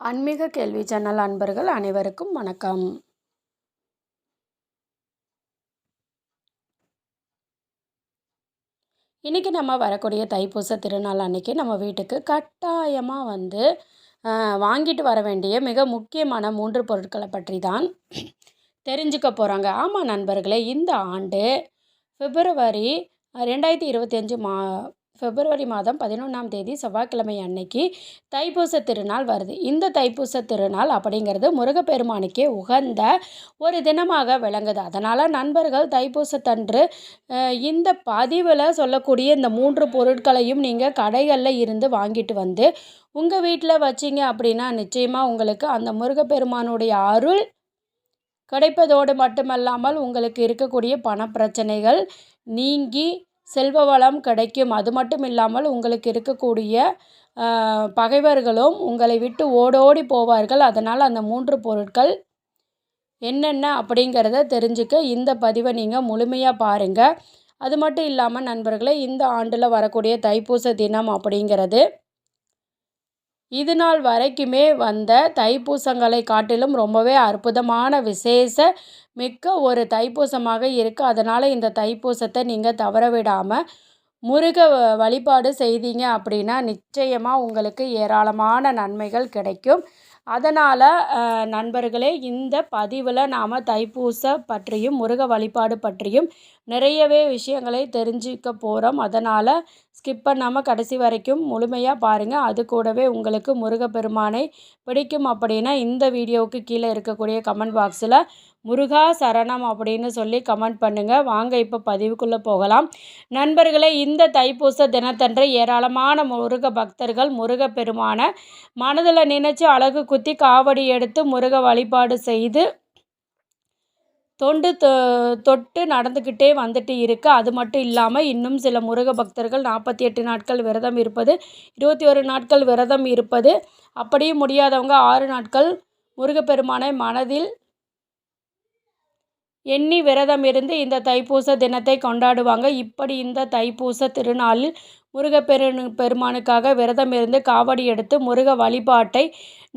ஆன்மீக கேள்வி சேனல் அன்பர்கள் அனைவருக்கும் வணக்கம். இன்றைக்கி நம்ம வரக்கூடிய தைப்பூச திருநாள் அன்றைக்கி நம்ம வீட்டுக்கு கட்டாயமாக வந்து வாங்கிட்டு வர வேண்டிய மிக முக்கியமான மூன்று பொருட்களை பற்றி தான் தெரிஞ்சுக்க போகிறாங்க ஆமாம் நண்பர்களே இந்த ஆண்டு பிப்ரவரி ரெண்டாயிரத்தி இருபத்தஞ்சு மா பிப்ரவரி மாதம் பதினொன்றாம் தேதி செவ்வாய்க்கிழமை அன்னைக்கு தைப்பூச திருநாள் வருது. இந்த தைப்பூச திருநாள் அப்படிங்கிறது முருகப்பெருமானுக்கே உகந்த ஒரு தினமாக விளங்குது. அதனால் நண்பர்கள் தைப்பூசத்தன்று இந்த பதிவில் சொல்லக்கூடிய இந்த மூன்று பொருட்களையும் நீங்கள் கடைகளில் இருந்து வாங்கிட்டு வந்து உங்கள் வீட்டில் வச்சிங்க அப்படின்னா நிச்சயமாக உங்களுக்கு அந்த முருகப்பெருமானுடைய அருள் கிடைப்பதோடு மட்டுமல்லாமல் உங்களுக்கு இருக்கக்கூடிய பணப்பிரச்சனைகள் நீங்கி செல்வ வளம் கிடைக்கும். அது மட்டும் இல்லாமல் உங்களுக்கு இருக்கக்கூடிய பகைவர்களும் உங்களை விட்டு ஓடோடி போவார்கள். அதனால் அந்த மூன்று பொருட்கள் என்னென்ன அப்படிங்கிறத தெரிஞ்சுக்க இந்த பதிவை நீங்கள் முழுமையாக பாருங்கள் அது மட்டும் இல்லாமல் நண்பர்களே இந்த ஆண்டில் வரக்கூடிய தைப்பூச தினம் அப்படிங்கிறது இது நாள் வரைக்குமே வந்த தைப்பூசங்களை காட்டிலும் ரொம்பவே அற்புதமான விசேஷ மிக்க ஒரு தைப்பூசமாக இருக்குது அதனால் இந்த தைப்பூசத்தை நீங்கள் தவற விடாமல் முருக வழிபாடு செய்தீங்க அப்படின்னா நிச்சயமாக உங்களுக்கு ஏராளமான நன்மைகள் கிடைக்கும். அதனால் நண்பர்களே இந்த பதிவில் நாம் தைப்பூச பற்றியும் முருக வழிபாடு பற்றியும் நிறையவே விஷயங்களை தெரிஞ்சிக்க போகிறோம் அதனால் ஸ்கிப் பண்ணாமல் கடைசி வரைக்கும் முழுமையாக பாருங்கள் அது கூடவே உங்களுக்கு முருகப்பெருமானை பிடிக்கும் அப்படின்னா இந்த வீடியோவுக்கு கீழே இருக்கக்கூடிய கமெண்ட் பாக்ஸில் முருகா சரணம் அப்படின்னு சொல்லி கமெண்ட் பண்ணுங்கள் வாங்க இப்போ பதிவுக்குள்ளே போகலாம். நண்பர்களே இந்த தைப்பூச தினத்தன்று ஏராளமான முருக பக்தர்கள் முருகப்பெருமான மனதில் நினைச்சு அழகு குத்தி காவடி எடுத்து முருக வழிபாடு செய்து தொண்டு தொட்டு நடந்துக்கிட்டே வந்துட்டு இருக்குது அது மட்டும் இல்லாமல் இன்னும் சில முருக பக்தர்கள் நாற்பத்தி எட்டு நாட்கள் விரதம் இருப்பது இருபத்தி ஒரு நாட்கள் விரதம் இருப்பது அப்படியும் முடியாதவங்க ஆறு நாட்கள் முருகப்பெருமானை மனதில் எண்ணி விரதம் இருந்து இந்த தைப்பூச தினத்தை கொண்டாடுவாங்க. இப்படி இந்த தைப்பூச திருநாளில் முருகப்பெரு பெருமானுக்காக விரதம் இருந்து காவடி எடுத்து முருக வழிபாட்டை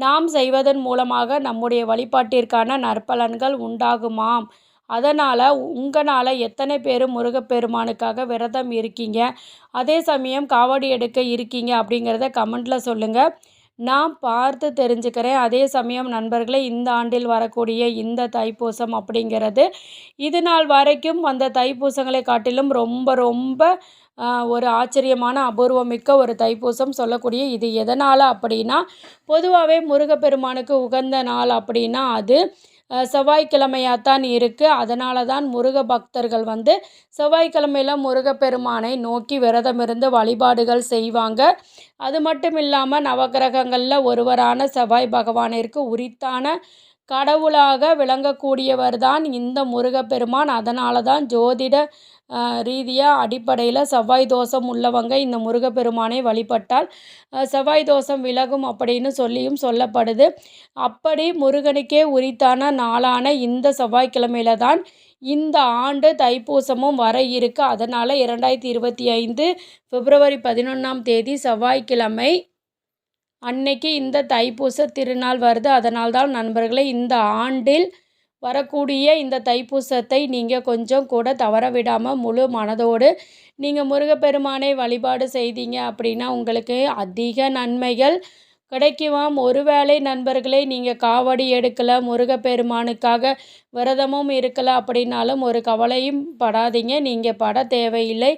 நாம் செய்வதன் மூலமாக நம்முடைய வழிபாட்டிற்கான நற்பலன்கள் உண்டாகுமாம். அதனால் உங்களால் எத்தனை பேர் முருகப்பெருமானுக்காக விரதம் இருக்கீங்க? அதே சமயம் காவடி எடுக்க இருக்கீங்க அப்படிங்கிறத கமெண்ட்டில் சொல்லுங்கள் நான் பார்த்து தெரிஞ்சுக்கிறேன் அதே சமயம் நண்பர்களே இந்த ஆண்டில் வரக்கூடிய இந்த தைப்பூசம் அப்படிங்கிறது இது நாள் வரைக்கும் அந்த தைப்பூசங்களை காட்டிலும் ரொம்ப ரொம்ப ஒரு ஆச்சரியமான அபூர்வமிக்க ஒரு தைப்பூசம் சொல்லக்கூடிய இது எதனால் அப்படின்னா பொதுவாகவே முருகப்பெருமானுக்கு உகந்த நாள் அப்படின்னா அது செவ்வாய்க்கிழமையாகத்தான் இருக்குது அதனால தான் முருக பக்தர்கள் வந்து செவ்வாய்க்கிழமையில் முருகப்பெருமானை நோக்கி விரதம் இருந்து வழிபாடுகள் செய்வாங்க. அது மட்டும் இல்லாமல் நவகிரகங்களில் ஒருவரான செவ்வாய் பகவானிற்கு உரித்தான கடவுளாக விளங்கக்கூடியவர் தான் இந்த முருகப்பெருமான். அதனால தான் ஜோதிட ரீதியாக அடிப்படையில் செவ்வாய் தோஷம் உள்ளவங்க இந்த முருகப்பெருமானை வழிபட்டால் செவ்வாய் தோஷம் விலகும் அப்படின்னு சொல்லியும் சொல்லப்படுது. அப்படி முருகனுக்கே உரித்தான நாளான இந்த செவ்வாய்க்கிழமையில தான் இந்த ஆண்டு தைப்பூசமும் வர இருக்கு. அதனால் இரண்டாயிரத்தி இருபத்தி ஐந்து பிப்ரவரி பதினொன்றாம் தேதி செவ்வாய்க்கிழமை அன்னைக்கு இந்த தைப்பூச திருநாள் வருது. அதனால்தான் நண்பர்களே இந்த ஆண்டில் வரக்கூடிய இந்த தைப்பூசத்தை நீங்கள் கொஞ்சம் கூட தவற விடாமல் முழு மனதோடு நீங்கள் முருகப்பெருமானை வழிபாடு செய்தீங்க அப்படின்னா உங்களுக்கு அதிக நன்மைகள் கிடைக்குமாம். ஒருவேளை நண்பர்களே நீங்கள் காவடி எடுக்கலை முருகப்பெருமானுக்காக விரதமும் இருக்கலை அப்படின்னாலும் ஒரு கவலையும் படாதீங்க. நீங்கள் பட தேவையில்லை.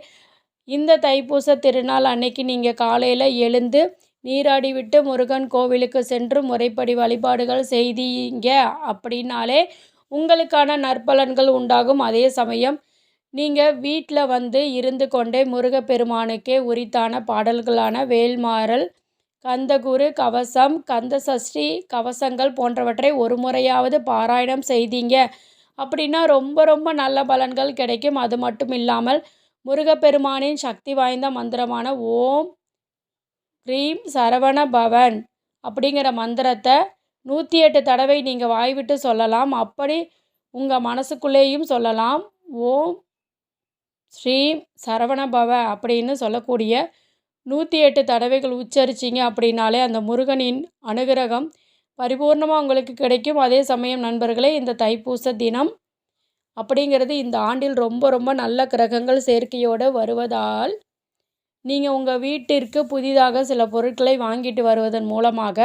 இந்த தைப்பூச திருநாள் அன்னைக்கு நீங்கள் காலையில் எழுந்து நீராடிவிட்டு முருகன் கோவிலுக்கு சென்று முறைப்படி வழிபாடுகள் செய்தீங்க அப்படின்னாலே உங்களுக்கான நற்பலன்கள் உண்டாகும். அதே சமயம் நீங்கள் வீட்டில் வந்து இருந்து கொண்டே முருகப்பெருமானுக்கே உரித்தான பாடல்களான வேல்மாறல் கந்தகுரு கவசம் கந்த சஷ்டி கவசங்கள் போன்றவற்றை ஒரு முறையாவது பாராயணம் செய்தீங்க அப்படின்னா ரொம்ப ரொம்ப நல்ல பலன்கள் கிடைக்கும். அது மட்டும் இல்லாமல் முருகப்பெருமானின் சக்தி வாய்ந்த மந்திரமான ஓம் க்ரீம் சரவண பவன் அப்படிங்கிற மந்திரத்தை நூற்றி எட்டு தடவை நீங்கள் வாய்விட்டு சொல்லலாம். அப்படி உங்கள் மனசுக்குள்ளேயும் சொல்லலாம். ஓம் ஸ்ரீம் சரவணபவ அப்படின்னு சொல்லக்கூடிய நூற்றி எட்டு தடவைகள் உச்சரிச்சிங்க அப்படின்னாலே அந்த முருகனின் அனுகிரகம் பரிபூர்ணமாக உங்களுக்கு கிடைக்கும். அதே சமயம் நண்பர்களே இந்த தைப்பூச தினம் அப்படிங்கிறது இந்த ஆண்டில் ரொம்ப ரொம்ப நல்ல கிரகங்கள் சேர்க்கையோடு வருவதால் நீங்கள் உங்கள் வீட்டிற்கு புதிதாக சில பொருட்களை வாங்கிட்டு வருவதன் மூலமாக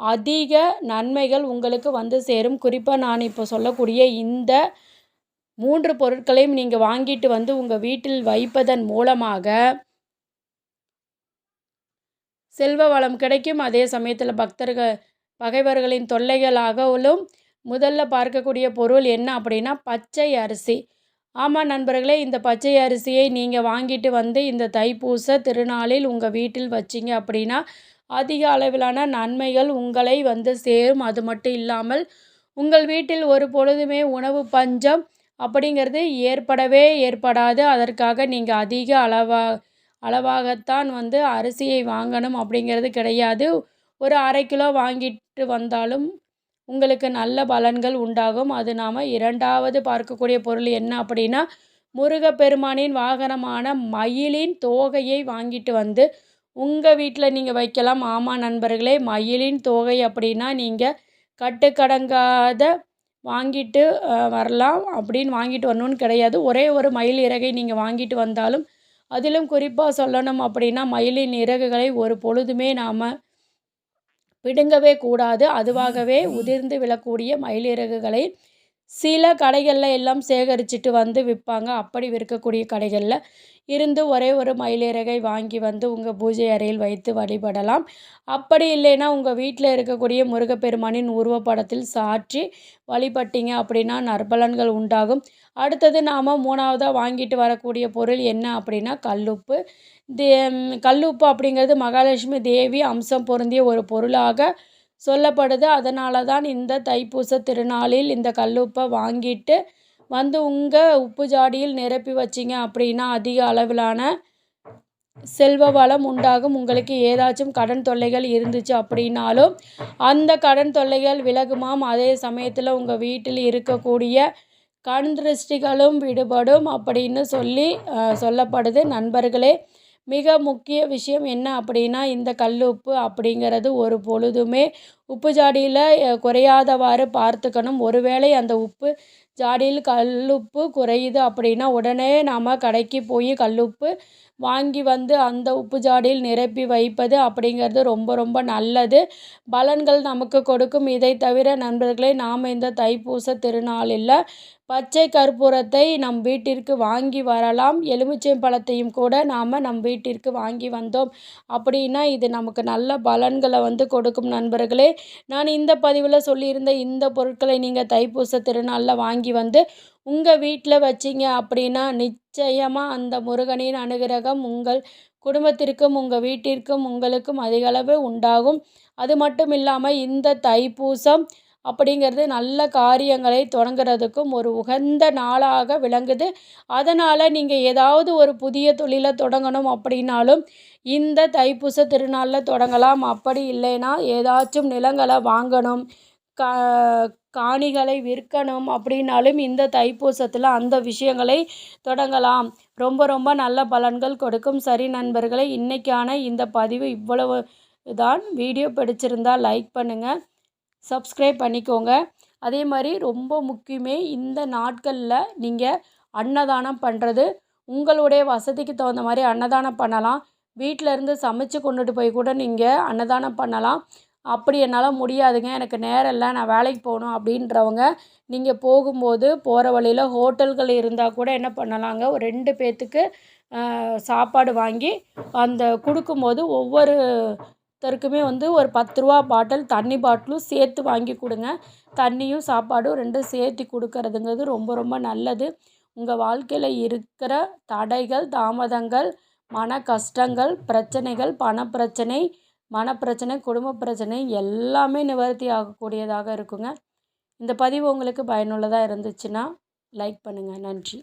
அதிக நன்மைகள் உங்களுக்கு வந்து சேரும். குறிப்பாக நான் இப்போ சொல்லக்கூடிய இந்த மூன்று பொருட்களையும் நீங்கள் வாங்கிட்டு வந்து உங்கள் வீட்டில் வைப்பதன் மூலமாக செல்வ வளம் கிடைக்கும். அதே சமயத்தில் பக்தர்கள் பகைவர்களின் தொல்லைகளாகவும் முதல்ல பார்க்கக்கூடிய பொருள் என்ன அப்படின்னா பச்சை அரிசி. ஆமாம் நண்பர்களே இந்த பச்சை அரிசியை நீங்கள் வாங்கிட்டு வந்து இந்த தைப்பூச திருநாளில் உங்கள் வீட்டில் வச்சிங்க அப்படின்னா அதிக அளவிலான நன்மைகள் உங்களை வந்து சேரும். அது மட்டும் இல்லாமல் உங்கள் வீட்டில் ஒரு பொழுதுமே உணவு பஞ்சம் அப்படிங்கிறது ஏற்படவே ஏற்படாது. அதற்காக நீங்கள் அதிக அளவாக அளவாகத்தான் வந்து அரிசியை வாங்கணும் அப்படிங்கிறது கிடையாது. ஒரு அரை கிலோ வாங்கிட்டு வந்தாலும் உங்களுக்கு நல்ல பலன்கள் உண்டாகும். அது நாம் இரண்டாவது பார்க்கக்கூடிய பொருள் என்ன அப்படின்னா முருகப்பெருமானின் வாகனமான மயிலின் தோகையை வாங்கிட்டு வந்து உங்கள் வீட்டில் நீங்கள் வைக்கலாம். ஆமாம் நண்பர்களே மயிலின் தோகை அப்படின்னா நீங்கள் கட்டுக்கடங்காத வாங்கிட்டு வரலாம் அப்படின்னு வாங்கிட்டு வரணும்னு கிடையாது. ஒரே ஒரு மயில் இறகை நீங்கள் வாங்கிட்டு வந்தாலும் அதிலும் குறிப்பாக சொல்லணும் அப்படின்னா மயிலின் இறகுகளை ஒரு பொழுதுமே நாம் பிடுங்கவே கூடாது. அதுவாகவே உதிர்ந்து விழக்கூடிய மயிலிறகுகளை சில கடைகளில் எல்லாம் சேகரிச்சுட்டு வந்து விற்பாங்க அப்படி விற்கக்கூடிய கடைகளில் இருந்து ஒரே ஒரு மயிலிறகை வாங்கி வந்து உங்கள் பூஜை அறையில் வைத்து வழிபடலாம். அப்படி இல்லைன்னா உங்கள் வீட்டில் இருக்கக்கூடிய முருகப்பெருமானின் உருவப்படத்தில் சாற்றி வழிபட்டீங்க அப்படின்னா நற்பலன்கள் உண்டாகும். அடுத்தது நாம் மூணாவதாக வாங்கிட்டு வரக்கூடிய பொருள் என்ன அப்படின்னா கல்லுப்பு. தே கல்லுப்பு அப்படிங்கிறது மகாலட்சுமி தேவி அம்சம் பொருந்திய ஒரு பொருளாக சொல்லப்படுது. அதனால தான் இந்த தைப்பூச திருநாளில் இந்த கல்லுப்பை வாங்கிட்டு வந்து உங்கள் உப்பு ஜாடியில் நிரப்பி வச்சிங்க அப்படின்னா அதிக அளவிலான செல்வ வளம் உண்டாகும். உங்களுக்கு ஏதாச்சும் கடன் தொல்லைகள் இருந்துச்சு அப்படின்னாலும் அந்த கடன் தொல்லைகள் விலகுமாம். அதே சமயத்தில் உங்கள் வீட்டில் இருக்கக்கூடிய கண் திருஷ்டிகளும் விடுபடும் அப்படின்னு சொல்லி சொல்லப்படுது. நண்பர்களே மிக முக்கிய விஷயம் என்ன அப்படின்னா இந்த கல் உப்பு அப்படிங்கிறது ஒரு பொழுதுமே உப்பு ஜாடியில் குறையாதவாறு பார்த்துக்கணும். ஒருவேளை அந்த உப்பு ஜாடியில் கல்லுப்பு குறையுது அப்படின்னா உடனே நாம் கடைக்கு போய் கல்லுப்பு வாங்கி வந்து அந்த உப்பு ஜாடியில் நிரப்பி வைப்பது அப்படிங்கிறது ரொம்ப ரொம்ப நல்லது. பலன்கள் நமக்கு கொடுக்கும். இதை தவிர நண்பர்களே நாம் இந்த தைப்பூச திருநாளில் பச்சை கற்பூரத்தை நம் வீட்டிற்கு வாங்கி வரலாம். எலுமிச்சம்பழத்தையும் கூட நாம் நம் வீட்டிற்கு வாங்கி வந்தோம் அப்படின்னா இது நமக்கு நல்ல பலன்களை வந்து கொடுக்கும் நண்பர்களே. நான் இந்த பதிவில் சொல்லியிருந்த இந்த பொருட்களை நீங்கள் தைப்பூச திருநாளில் வாங்கி வந்து உங்கள் வீட்டில் வச்சிங்க அப்படின்னா நிச்சயமாக அந்த முருகனின் அனுகிரகம் உங்கள் குடும்பத்திற்கும் உங்கள் வீட்டிற்கும் உங்களுக்கும் அதிகளவு உண்டாகும். அது மட்டும் இல்லாமல் இந்த தைப்பூசம் அப்படிங்கிறது நல்ல காரியங்களை தொடங்குறதுக்கும் ஒரு உகந்த நாளாக விளங்குது. அதனால் நீங்கள் ஏதாவது ஒரு புதிய தொழிலை தொடங்கணும் அப்படின்னாலும் இந்த தைப்பூச திருநாளில் தொடங்கலாம். அப்படி இல்லைன்னா ஏதாச்சும் நிலங்களை வாங்கணும் கா காணிகளை விற்கணும் அப்படின்னாலும் இந்த தைப்பூசத்தில் அந்த விஷயங்களை தொடங்கலாம். ரொம்ப ரொம்ப நல்ல பலன்கள் கொடுக்கும். சரி நண்பர்களே இன்றைக்கான இந்த பதிவு இவ்வளவு தான். வீடியோ பிடிச்சிருந்தால் லைக் பண்ணுங்கள் சப்ஸ்கிரைப் பண்ணிக்கோங்க. அதே மாதிரி ரொம்ப முக்கியமே இந்த நாட்களில் நீங்கள் அன்னதானம் பண்ணுறது உங்களுடைய வசதிக்கு தகுந்த மாதிரி அன்னதானம் பண்ணலாம். வீட்டில் இருந்து சமைச்சு கொண்டுட்டு போய் கூட நீங்கள் அன்னதானம் பண்ணலாம். அப்படி என்னால் முடியாதுங்க. எனக்கு நேரம் இல்லை. நான் வேலைக்கு போகணும் அப்படின்றவங்க நீங்கள் போகும்போது போகிற வழியில் ஹோட்டல்கள் இருந்தால் கூட என்ன பண்ணலாங்க? ஒரு ரெண்டு பேர்த்துக்கு சாப்பாடு வாங்கி அந்த கொடுக்கும்போது ஒவ்வொரு ஒருத்தருக்குமே வந்து ஒரு பத்து ரூபா பாட்டில் தண்ணி பாட்டிலும் சேர்த்து வாங்கி கொடுங்க. தண்ணியும் சாப்பாடும் ரெண்டும் சேர்த்து கொடுக்கறதுங்கிறது ரொம்ப ரொம்ப நல்லது. உங்கள் வாழ்க்கையில் இருக்கிற தடைகள் தாமதங்கள் மன கஷ்டங்கள் பிரச்சனைகள் பணப்பிரச்சனை மனப்பிரச்சனை குடும்ப பிரச்சனை எல்லாமே நிவர்த்தி ஆகக்கூடியதாக இருக்குங்க. இந்த பதிவு உங்களுக்கு பயனுள்ளதாக இருந்துச்சுன்னா லைக் பண்ணுங்கள் நன்றி.